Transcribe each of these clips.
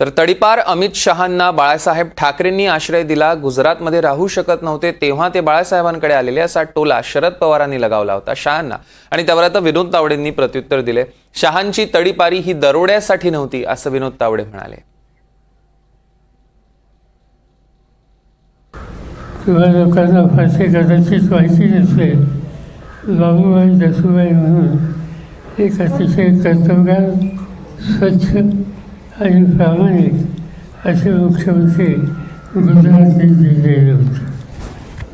तर तडीपार अमित शहांना बाळासाहेब ठाकरेंनी आश्रय दिला. गुजरातमध्ये राहू शकत नव्हते तेव्हा ते बाळासाहेबांकडे आलेले असा टोला शरद पवारांनी लगावला होता शहांना. आणि त्यावर आता विनोद तावडेंनी प्रत्युत्तर दिले. शहांची तडीपारी ही दरोड्यासाठी नव्हती असं विनोद तावडे म्हणाले. किंवा लोकांना फारसे कदाचित माहिती नसेल. बाबूबाई दसूबाई म्हणून एक अतिशय कर्तबगार स्वच्छ आणि प्रामाणिक असे मुख्यमंत्री गुजरातने दिलेले होते.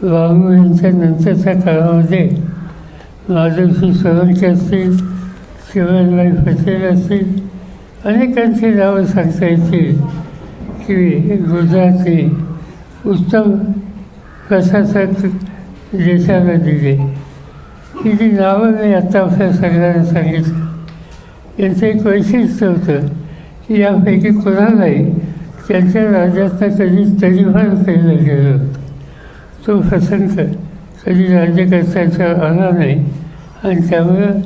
बाबू यांच्या नंतरच्या काळामध्ये माधवशी सोळंकी असतील शिवाजीबाई पटेल असतील अनेकांची नावं सांगता येतील की गुजरातने उत्तम प्रशासक देशाला दिले. ही जी नावं मी आत्ता आपल्या सगळ्यांना सांगितलं. यांचं एक वैशिष्ट्य होतं यापैकी कोणालाही त्यांच्या राज्यातनं कधी तडीफार केलं गेलं. होतं तो प्रसंग कधी राज्यकर्त्याचा आला नाही आणि त्यामुळं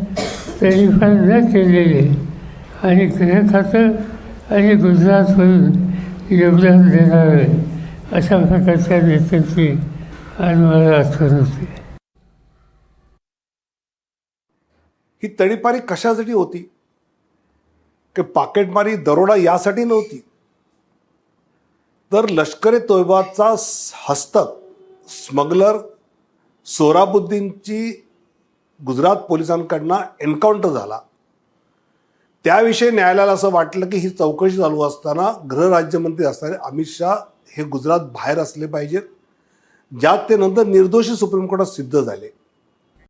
तडीफार न केलेले आणि गृह खातं आणि गुजरातवरून योगदान देणारं अशा प्रकारच्या नेत्यांची आज मला आठवण होते. ही तडीपारी कशासाठी होती? की पाकेटमारी दरोडा यासाठी नव्हती. तर लष्कर ए तोयबाचा हस्तक स्मगलर सोराबुद्दीनची गुजरात पोलिसांकडनं एन्काउंटर झाला. त्याविषयी न्यायालयाला असं वाटलं की ही चौकशी चालू असताना गृहराज्यमंत्री असणारे अमित शहा हे गुजरात बाहेर असले पाहिजेत ज्यात ते नंतर निर्दोषी सुप्रीम कोर्टात सिद्ध झाले.